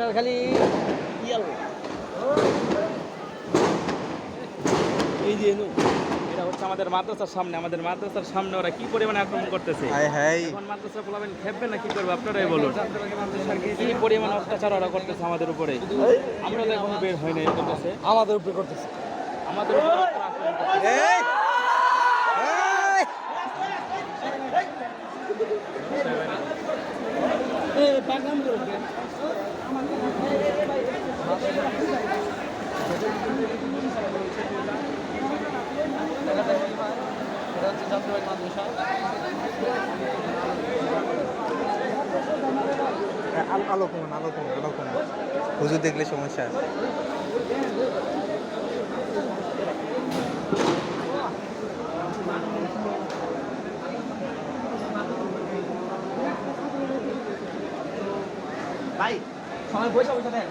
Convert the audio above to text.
মাদ্রাসার খালি ইয়াল এই যে এটা হচ্ছে আমাদের মাদ্রাসার সামনে আমাদের মাদ্রাসার সামনে ওরা কি পরিমাণে আক্রমণ করতেছে? এখন মাদ্রাসা পোলাবেন খেপবে না কি করবে? আপনারাই বলুন। কি পরিমাণ অত্যাচার ওরা করতেছে আমাদের উপরে? আমরা তো এখনও বের হয়নি এর করতেছে। আমাদের উপরে করতেছে। আমাদের উপরে আক্রমণ করতেছে। এই! আলো আলো কমান আলো কমান আলো কমান হুজুর দেখলে সমস্যা আছে। ভাই সবাই বসে বসে দেন।